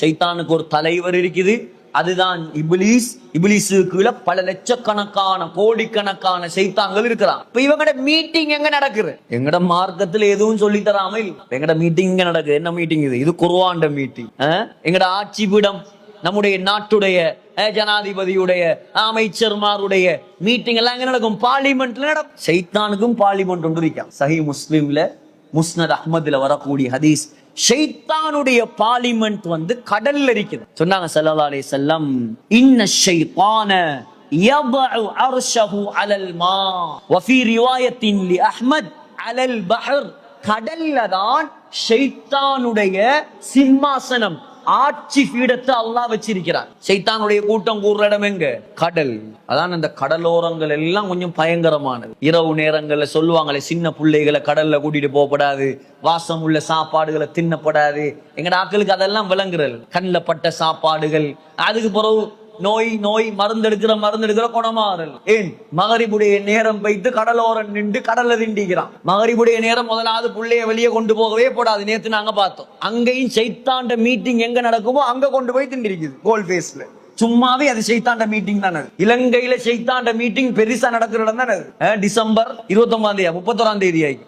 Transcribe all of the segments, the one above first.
சைத்தானுக்கு ஒரு தலைவர் இருக்குது. அதுதான் இபிலிஸ். இபிலிஸுக்கு பல லட்சக்கணக்கான கோடிக்கணக்கான சைத்தான்கள் இருக்கிறான். இப்ப இவங்கட மீட்டிங் எங்க நடக்குது? எங்கட மார்க்கத்துல எதுவும் சொல்லி தராம இல்ல எங்கட மீட்டிங் இங்க நடக்குது. என்ன மீட்டிங் இது? இது குருவாண்ட மீட்டிங் எங்கட ஆட்சி பீடம் நம்முடைய நாட்டுடைய அஹ், ஜனாதிபதியுடைய அமைச்சர்மாருடைய மீட்டிங் எல்லாம் எங்க நடக்கும்? பார்லிமெண்ட்ல நடக்கும். சைத்தானுக்கும் பார்லிமெண்ட் ஒன்று இருக்கான் சஹி முஸ்லீம்ல முஸ்னத் அஹ்மதுல வரக்கூடிய ஹதீஸ் ஷைத்தானுடைய பார்லிமெண்ட் வந்து கடல்ல இருக்குது சொன்னாங்க ஸல்லல்லாஹு அலைஹி வஸல்லம் இன்ன ஷைத்தான يضع عرشه على الماء وفي رواية لأحمد على البحر கடல்ல தான் ஷைத்தானுடைய சிம்மாசனம் ஆட்சி பீடத்தை அல்லாஹ் வச்சிருக்கிறார் சைத்தானுடைய கூட்டம் கூடுற இடம் எங்க? கடல். அதான் அந்த கடலோரங்கள் எல்லாம் கொஞ்சம் பயங்கரமானது. இரவு நேரங்கள்ல சொல்லுவாங்களே சின்ன பிள்ளைகளை கடல்ல கூட்டிட்டு போகப்படாது. வாசம் உள்ள சாப்பாடுகளை தின்னப்படாது. எங்கட ஆக்களுக்கு அதெல்லாம் விளங்குறல். கண்ணில் பட்ட சாப்பாடுகள். அதுக்கு பிறகு நோய் நோய் மருந்தெடுக்கிற மருந்தெடுக்கிற குணமாறல். ஏன்? மகரிபுடைய நேரம் வைத்து கடலோரம் நின்று கடல்ல திண்டிக்கிறான் மகரிபுடைய நேரம் முதலாவது புள்ளைய வெளியே கொண்டு போகவே போடாது. நேத்து நாங்க பார்த்தோம். அங்கேயும் சைத்தாண்ட மீட்டிங் எங்க நடக்குமோ அங்க கொண்டு போய் திண்டிருக்குது கோல் ஃபேஸ்ல சும்மாவே அது சைத்தாண்ட மீட்டிங் தானே அது. இலங்கையில சைத்தாண்ட மீட்டிங் பெருசா நடக்கிற இடம் தானே அது. டிசம்பர் இருபத்தி ஒன்பதாம் தேதி முப்பத்தொராம் தேதி ஆகி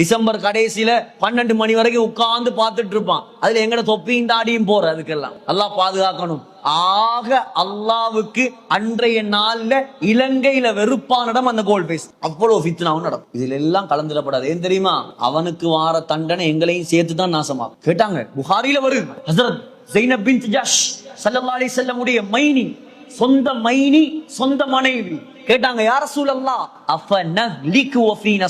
டிசம்பர் கடைசியில பன்னெண்டு மணி வரைக்கும் உட்கார்ந்து பார்த்துட்டு இருப்பான். அதுல எங்கட தொப்பியும் தாடியும் போற அதுக்கெல்லாம். அல்லாஹ் பாதுகாக்கணும். ஆக அல்லாவுக்கு அன்றைய நாள்ல இலங்கையில வெறுப்பான இடம் அந்த கோல் பேஸ் அவ்வளவு ஃபித்னாவும் நடக்கும். இதுல எல்லாம் கலந்துடப்படாது. ஏன் தெரியுமா? அவனுக்கு வார தண்டனை எங்களையும் சேர்த்து தான் நாசமாகும். கேட்டாங்க புகாரில வருது. ஹசரத் ஜைனப் பின் ஜஷ் ஸல்லல்லாஹு செல்லமுடைய மைனி சொந்த மைனி சொந்த மனைவி. கேட்டாங்க யார சூழல்லா அப்ப நஹ்லிக்கு வஃபீன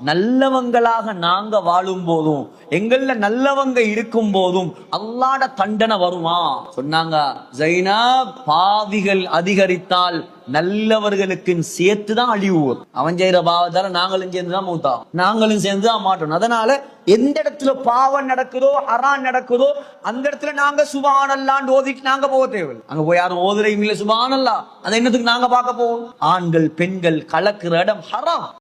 நல்லவங்களாக நாங்க வாழும் போதும் எங்கள்ல நல்லவங்க இருக்கும் போதும் அல்லாட தண்டனை வருமா? சொன்னாங்க ஜைனா பாவிகள் அதிகரித்தால் நல்லவர்களுக்கு சேர்த்து தான் அழிவு வரும். அவன் செய்யற பாவத்தால நாங்களும் சேர்ந்து தான் மூத்தா நாங்களும் சேர்ந்து தான் மாட்டோம் அதனால எந்த இடத்துல பாவம் நடக்குதோ அறான் நடக்குதோ அந்த இடத்துல நாங்க சுபானல்லான்னு ஓதிட்டு நாங்க போக தேவையில்லை. அங்க போய் யாரும் ஓதுறையும் இல்ல சுபானல்லா. அந்த என்னத்துக்கு நாங்க பார்க்க போவோம்? ஆண்கள் பெண்கள் கலக்குற இடம் ஹராம்.